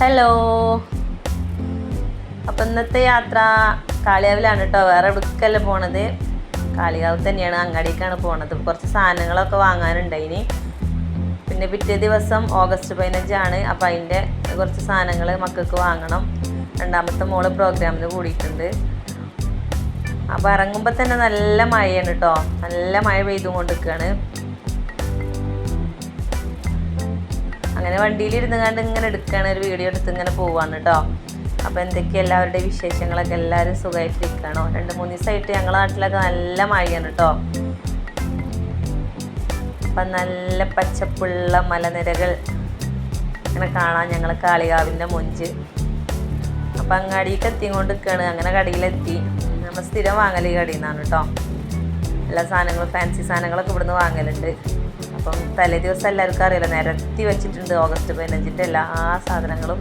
Hello. അപ്പം ഇന്നത്തെ യാത്ര കാളിയാവിലാണ് കേട്ടോ. വേറെ എടുക്കല്ല പോണത്? കാളികാവ് തന്നെയാണ് അങ്ങാടിക്കാണ് പോണത്. കുറച്ച് സാധനങ്ങളൊക്കെ വാങ്ങാനുണ്ടായിന്. പിന്നെ പിറ്റേ ദിവസം ഓഗസ്റ്റ് പതിനഞ്ചാണ്. അപ്പം അതിന്റെ കുറച്ച് സാധനങ്ങൾ മക്കൾക്ക് വാങ്ങണം. രണ്ടാമത്തെ മോൾ പ്രോഗ്രാമിന് കൂടിയിട്ടുണ്ട്. അപ്പോൾ ഇറങ്ങുമ്പോൾ തന്നെ നല്ല മഴയാണ് കേട്ടോ. നല്ല മഴ പെയ്തും അങ്ങനെ വണ്ടിയിൽ ഇരുന്ന് കണ്ട് ഇങ്ങനെ എടുക്കുകയാണ് ഒരു വീഡിയോ എടുത്ത് ഇങ്ങനെ പോവാണ് കേട്ടോ അപ്പോൾ എന്തൊക്കെയാണ് എല്ലാവരുടെ വിശേഷങ്ങളൊക്കെ എല്ലാവരും സുഖമായിട്ടിരിക്കണോ രണ്ട് മൂന്ന് ദിവസമായിട്ട് ഞങ്ങളുടെ നാട്ടിലൊക്കെ നല്ല മഴയാണ് കേട്ടോ അപ്പം നല്ല പച്ചപ്പുള്ള മലനിരകൾ ഇങ്ങനെ കാണാം ഞങ്ങൾ കാളികാവിന്റെ മുഞ്ച്. അപ്പം അങ്ങാടിക്ക് കൊണ്ട് നിൽക്കുകയാണ് അങ്ങനെ കടയിലെത്തി. നമ്മൾ സ്ഥിരം വാങ്ങൽ ഈ കടയിൽ നിന്നാണ് കേട്ടോ എല്ലാ സാധനങ്ങളും ഫാൻസി സാധനങ്ങളൊക്കെ ഇവിടുന്ന് വാങ്ങലുണ്ട്. അപ്പം തലേ ദിവസം എല്ലാവർക്കും അറിയില്ല നിരത്തി വെച്ചിട്ടുണ്ട് ഓഗസ്റ്റ് പതിനഞ്ചിന്റെ എല്ലാ സാധനങ്ങളും.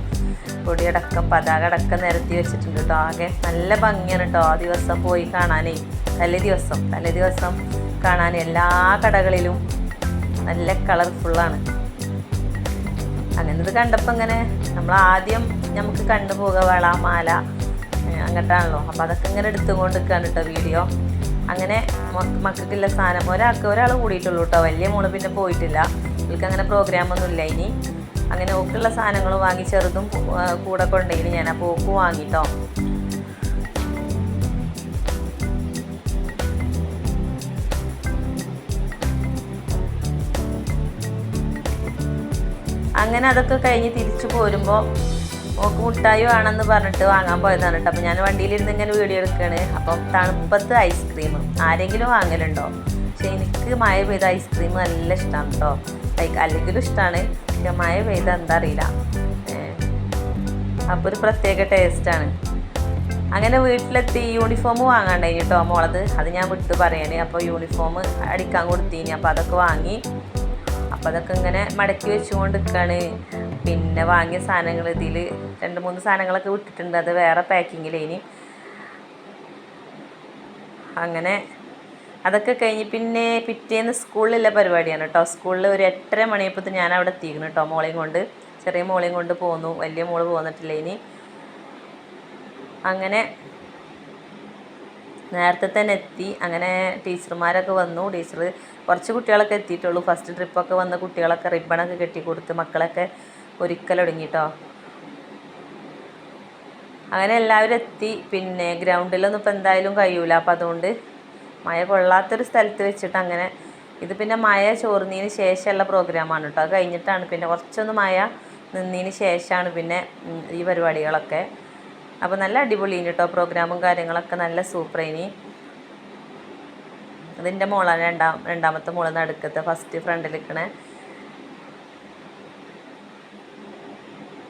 പൊടിയടക്കം പതാക അടക്കം നിരത്തി വെച്ചിട്ടുണ്ട് കേട്ടോ ആകെ നല്ല ഭംഗിയാണ് കേട്ടോ ആ ദിവസം പോയി കാണാനേ. തലേ ദിവസം തലേ ദിവസം കാണാൻ എല്ലാ കടകളിലും നല്ല കളർഫുള്ളാണ്. അങ്ങനെ ഇത് കണ്ടപ്പോൾ ഇങ്ങനെ നമ്മൾ ആദ്യം നമുക്ക് കണ്ടുപോകുക വള മാല അങ്ങോട്ടാണല്ലോ അപ്പോൾ അതൊക്കെ ഇങ്ങനെ എടുത്തുകൊണ്ട് കേട്ടോ വീഡിയോ. അങ്ങനെ മക്ക- മക്കൾക്കുള്ള സാധനം. ഒരാൾക്ക് ഒരാൾ കൂടിയിട്ടുള്ളൂ കേട്ടോ വലിയ മോൾ പിന്നെ പോയിട്ടില്ല. ഇവൾക്ക് അങ്ങനെ പ്രോഗ്രാമൊന്നും ഇല്ല ഇനി. അങ്ങനെ ഓക്കുള്ള സാധനങ്ങൾ വാങ്ങി ചെറുതും കൂടെ കൊണ്ടെങ്കിൽ ഞാൻ. അപ്പോൾ ഓക്ക് വാങ്ങിട്ടോ അങ്ങനെ അതൊക്കെ കഴിഞ്ഞ് തിരിച്ചു പോരുമ്പോൾ ഓക്ക് മുട്ടായി വേണമെന്ന് പറഞ്ഞിട്ട് വാങ്ങാൻ പോയതാണ് കേട്ടോ. അപ്പോൾ ഞാൻ വണ്ടിയിലിരുന്ന് ഇങ്ങനെ വീഡിയോ എടുക്കുകയാണ്. അപ്പം തണുപ്പത്ത് ഐസ്ക്രീം ആരെങ്കിലും വാങ്ങലുണ്ടോ? പക്ഷേ എനിക്ക് മഴ പെയ്ത ഐസ്ക്രീം നല്ല ഇഷ്ടമാണ് കേട്ടോ. ലൈക്ക് അല്ലെങ്കിലും ഇഷ്ടമാണ് പക്ഷെ മഴ പെയ്ത എന്താ അറിയില്ല. അപ്പോൾ ഒരു പ്രത്യേക ടേസ്റ്റാണ് അങ്ങനെ വീട്ടിലെത്തി യൂണിഫോം വാങ്ങാണ്ടായി കേട്ടോ മോളത്. അത് ഞാൻ വിട്ടു പറയണേ. അപ്പോൾ യൂണിഫോം അടിക്കാൻ കൊടുത്തീനി. അപ്പോൾ അതൊക്കെ വാങ്ങി. അപ്പോൾ അതൊക്കെ ഇങ്ങനെ മടക്കി വെച്ചുകൊണ്ട് നിൽക്കുകയാണ് പിന്നെ വാങ്ങിയ സാധനങ്ങൾ ഇതിൽ രണ്ട് മൂന്ന് സാധനങ്ങളൊക്കെ വിട്ടിട്ടുണ്ട്. അത് വേറെ പാക്കിങ്ങിലേനി അങ്ങനെ അതൊക്കെ കഴിഞ്ഞ് പിന്നെ പിറ്റേന്ന് സ്കൂളിലുള്ള പരിപാടിയാണ് കേട്ടോ. സ്കൂളിൽ ഒരു എട്ടര മണിയപ്പോഴത്തെ ഞാൻ അവിടെ എത്തിയിരുന്നു കേട്ടോ മോളെയും കൊണ്ട്. ചെറിയ മോളെയും കൊണ്ട് പോന്നു. വലിയ മോൾ പോന്നിട്ടില്ല ഇനി. അങ്ങനെ നേരത്തെ തന്നെ എത്തി. അങ്ങനെ ടീച്ചർമാരൊക്കെ വന്നു. ടീച്ചർ കുറച്ച് കുട്ടികളൊക്കെ എത്തിയിട്ടുള്ളൂ. ഫസ്റ്റ് ട്രിപ്പൊക്കെ വന്ന കുട്ടികളൊക്കെ റിബണൊക്കെ കെട്ടി കൊടുത്ത് മക്കളൊക്കെ ഒരിക്കൽ തുടങ്ങിട്ടോ. അങ്ങനെ എല്ലാവരും എത്തി. പിന്നെ ഗ്രൗണ്ടിലൊന്നും ഇപ്പം എന്തായാലും കഴിയൂല. അപ്പം അതുകൊണ്ട് മഴ കൊള്ളാത്തൊരു സ്ഥലത്ത് വെച്ചിട്ട് അങ്ങനെ ഇത് പിന്നെ മഴ ചോർന്നതിന് ശേഷമുള്ള പ്രോഗ്രാമാണ് കേട്ടോ അത് കഴിഞ്ഞിട്ടാണ്. പിന്നെ കുറച്ചൊന്ന് മഴ നിന്നതിന് ശേഷമാണ് പിന്നെ ഈ പരിപാടികളൊക്കെ അപ്പോൾ നല്ല അടിപൊളിയാണ് കേട്ടോ പ്രോഗ്രാമും കാര്യങ്ങളൊക്കെ നല്ല സൂപ്പറേനി അതിന്റെ മോളാണ് രണ്ടാം രണ്ടാമത്തെ മോൾ നടുക്കത്തെ ഫസ്റ്റ് ഫ്രണ്ടിൽ നിൽക്കണേ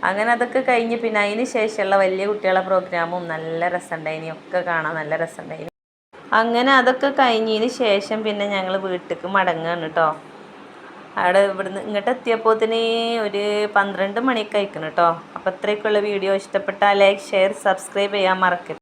അങ്ങനെ അതൊക്കെ കഴിഞ്ഞ് പിന്നെ അതിന് ശേഷമുള്ള വലിയ കുട്ടികളെ പ്രോഗ്രാമും നല്ല രസമുണ്ടായിനി ഒക്കെ കാണാൻ നല്ല രസമുണ്ടായിനി അങ്ങനെ അതൊക്കെ കഴിഞ്ഞതിന് ശേഷം പിന്നെ ഞങ്ങൾ വീട്ടിലേക്ക് മടങ്ങുകയാണ് കേട്ടോ അവിടെ ഇവിടുന്ന് ഇങ്ങോട്ട് എത്തിയപ്പോത്തിന് ഒരു പന്ത്രണ്ട് മണിയൊക്കെ ആയിക്കണം കേട്ടോ അപ്പോൾ ഇത്രയൊക്കെയുള്ള വീഡിയോ ഇഷ്ടപ്പെട്ടാൽ ലൈക്ക് ഷെയർ സബ്സ്ക്രൈബ് ചെയ്യാൻ മറക്കരുത്.